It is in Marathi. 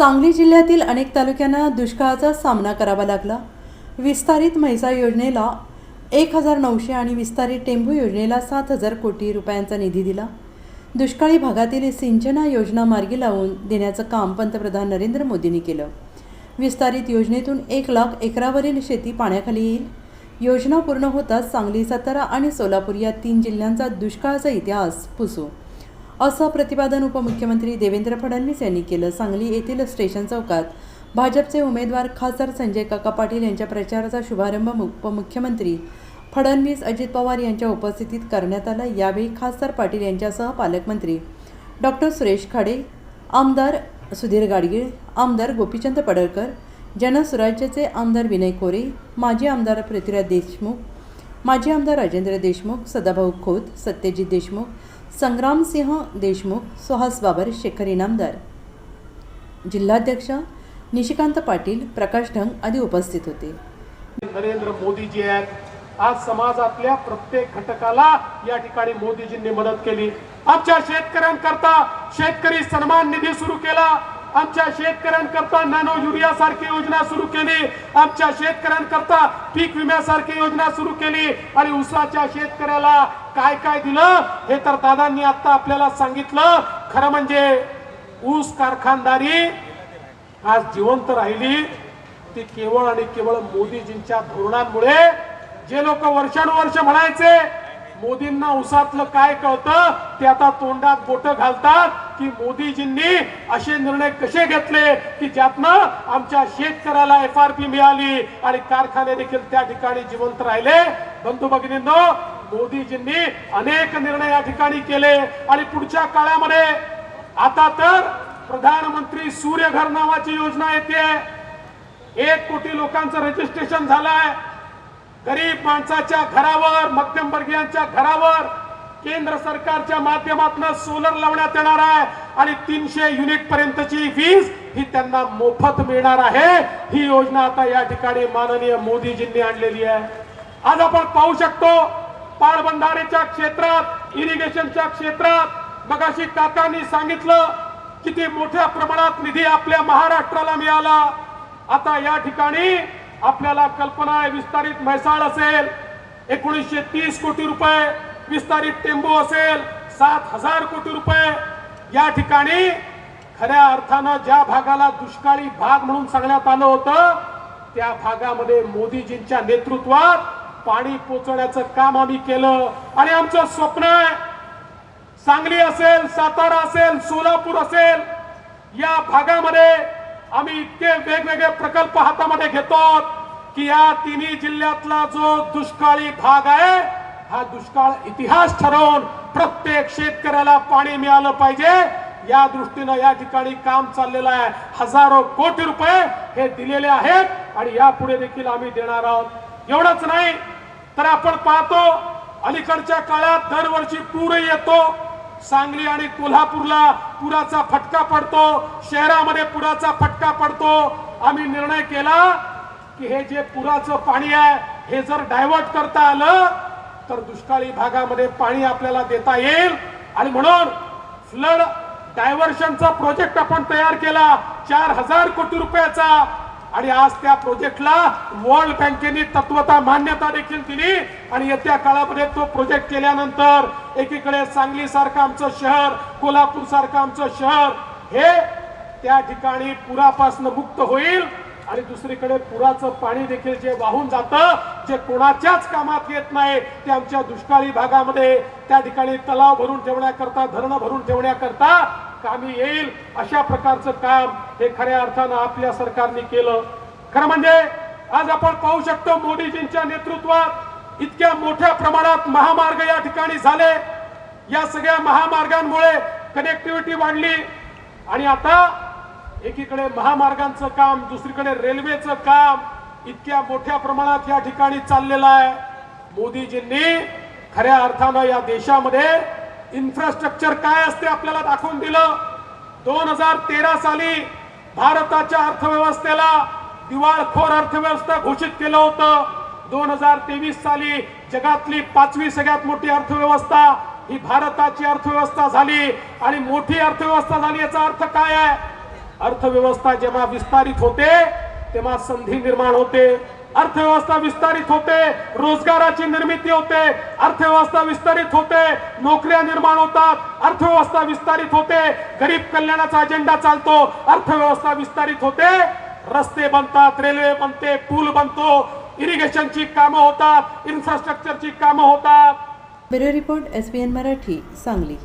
सांगली जिल्ह्यातील अनेक तालुक्यांना दुष्काळाचा सामना करावा लागला. विस्तारित म्हैसा योजनेला एक हजार नऊशे आणि विस्तारित टेंभू योजनेला सात हजार कोटी रुपयांचा निधी दिला. दुष्काळी भागातील सिंचना योजना मार्गी लावून देण्याचं काम पंतप्रधान नरेंद्र मोदींनी केलं. विस्तारित योजनेतून एक लाख एकरावरील शेती पाण्याखाली येईल. योजना पूर्ण होताच सांगली सातारा आणि सोलापूर या तीन जिल्ह्यांचा दुष्काळाचा इतिहास पुसू. असं प्रतिपादन उपमुख्यमंत्री देवेंद्र फडणवीस यांनी केलं. सांगली येथील स्टेशन चौकात भाजपचे उमेदवार खासदार संजय काका पाटील यांच्या प्रचाराचा शुभारंभ उपमुख्यमंत्री फडणवीस अजित पवार यांच्या उपस्थितीत करण्यात आला. यावेळी खासदार पाटील यांच्यासह पालकमंत्री डॉक्टर सुरेश खाडे आमदार सुधीर गाडगीळ आमदार गोपीचंद पडळकर जनसुराज्याचे आमदार विनय कोरे माजी आमदार पृथ्वीराज देशमुख माजी आमदार राजेंद्र देशमुख सदाभाऊ खोत सत्यजित देशमुख संग्रामसिंह देशमुख सुहास बाबर शेखर इनामदार. जिल्हाध्यक्ष निशिकांत पाटील प्रकाश ढंग आदी उपस्थित होते. नरेंद्र मोदीजी आहेत. आज समाजातल्या प्रत्येक घटकाला या ठिकाणी मोदीजींनी मदत केली. आमच्या शेतकऱ्यांकरता शेतकरी सन्मान निधी सुरू केला. आमच्या शेतकऱ्यांकरता नॅनो युरिया सारखी योजना सुरू केली. आमच्या शेतकऱ्यांकरता पीक विम्यासारखी योजना सुरू केली. आणि ऊसाच्या शेतकऱ्याला काय काय दिलं हे तर दादांनी आता आपल्याला सांगितलं. खरं म्हणजे ऊस कारखानदारी आज जिवंत राहिली. ती केवळ आणि केवळ मोदीजींच्या धोरणांमुळे जे लोक वर्षानुवर्ष म्हणायचे मोदींना उसातलं काय कळतं ते आता तोंडात बोट घालतात की मोदीजींनी असे निर्णय कसे घेतले की ज्यातनं आमच्या शेतकऱ्याला एफ आर पी मिळाली आणि कारखाने देखील त्या ठिकाणी जिवंत राहिले. बंधू भगिनींनो मोदीजींनी अनेक निर्णय या ठिकाणी केले आणि पुढच्या काळामध्ये आता तर प्रधानमंत्री सूर्यघर नावाची योजना येते. एक कोटी लोकांचं रजिस्ट्रेशन झालंय. गरीब माणसाच्या घरावर मध्यमवर्गीयांच्या घरावर केंद्र सरकारच्या माध्यमातून सोलर लावण्यात येणार आहे आणि तीनशे युनिट पर्यंतची वीज ही त्यांना मोफत मिळणार आहे. ही योजना आता या ठिकाणी माननीय मोदीजींनी आणलेली आहे. आज आपण पाहू शकतो पाळबंधारेच्या क्षेत्रात इरिगेशनच्या क्षेत्रात मगाशी काकांनी सांगितलं किती मोठ्या प्रमाणात निधी आपल्या महाराष्ट्राला मिळाला. आता या ठिकाणी आपल्याला कल्पना आहे विस्तारित म्हैसाळ असेल एकोणीसशे तीस कोटी रुपये विस्तारित टेंबू असेल सात हजार कोटी रुपये. या ठिकाणी खऱ्या अर्थानं ज्या भागाला दुष्काळी भाग म्हणून सांगण्यात आलं होतं त्या भागामध्ये मोदीजींच्या नेतृत्वात पाणी पोचवण्याचं काम आम्ही केलं. आणि आमचं स्वप्न आहे सांगली असेल सातारा असेल सोलापूर असेल या भागामध्ये आम्ही इतके वेगवेगळे प्रकल्प हातामध्ये घेतो की या तिन्ही जिल्ह्यातला जो दुष्काळी भाग आहे हा दुष्काळ इतिहास ठरवून प्रत्येक शेतकऱ्याला पाणी मिळालं पाहिजे. या दृष्टीनं या ठिकाणी काम चाललेलं आहे. हजारो कोटी रुपये हे दिलेले आहेत आणि यापुढे देखील आम्ही देणार आहोत. एवढंच नाही तर आपण पाहतो अलीकडच्या काळात दरवर्षी पूर येतो. सांगली आणि कोल्हापूरला पुराचा फटका पडतो शहरामध्ये पुराचा फटका पडतो. आम्ही निर्णय केला की हे जे पुराचं पाणी आहे हे जर डायव्हर्ट करता आलं तर दुष्काळी भागामध्ये पाणी आपल्याला देता येईल. आणि म्हणून फ्लड डायव्हर्शनचा प्रोजेक्ट आपण तयार केला चार हजार कोटी रुपयाचा आणि आज त्या प्रोजेक्टला वर्ल्ड बँकेने तत्वता मान्यता देखील दिली. आणि येत्या काळामध्ये तो प्रोजेक्ट केल्यानंतर एकीकडे सांगली सारखं आमचं शहर कोल्हापूर सारखं आमचं शहर हे त्या ठिकाणी पुरापासून मुक्त होईल. आणि दुसरीकडे पुराचं पाणी देखील जे वाहून जातं जे कोणाच्याच कामात येत नाही ते आमच्या दुष्काळी भागामध्ये त्या ठिकाणी तलाव भरून ठेवण्याकरता धरणं भरून ठेवण्याकरता कामी येईल अशा प्रकारचं काम हे खऱ्या अर्थानं आपल्या सरकारने केलं. खरं म्हणजे आज आपण पाहू शकतो मोदीजींच्या नेतृत्वात इतक्या मोठ्या प्रमाणात महामार्ग या ठिकाणी झाले. या सगळ्या महामार्गांमुळे कनेक्टिव्हिटी वाढली. आणि आता एकीकडे महामार्गांचं काम दुसरीकडे रेल्वेचं काम इतक्या मोठ्या प्रमाणात या ठिकाणी चाललेलं आहे. मोदीजींनी खऱ्या अर्थानं या देशामध्ये इन्फ्रास्ट्रक्चर काय असते आपल्याला दाखवून दिलं? दोन हजार तेरा साली भारताच्या अर्थव्यवस्थेला दिवाळखोर अर्थव्यवस्था घोषित केलं होतं. दोन हजार तेवीस साली जगातली पाचवी सगळ्यात मोठी अर्थव्यवस्था ही भारताची अर्थव्यवस्था झाली. आणि मोठी अर्थव्यवस्था झाली याचा अर्थ काय आहे? अर्थव्यवस्था जेव्हा विस्तारित होते तेव्हा संधी निर्माण होते. अर्थव्यवस्था विस्तारित होते रोजगाराची निर्मिती होते अर्थव्यवस्था विस्तारित होते नोकऱ्या निर्माण होतात अर्थव्यवस्था विस्तारित होते गरीब कल्याणाचा अजेंडा चालतो अर्थव्यवस्था विस्तारित होते रस्ते बनतात रेल्वे बनते पूल बनतो इरिगेशनची कामं होतात इन्फ्रास्ट्रक्चरची कामं होतात. Bureau report S N Marathi Sangli.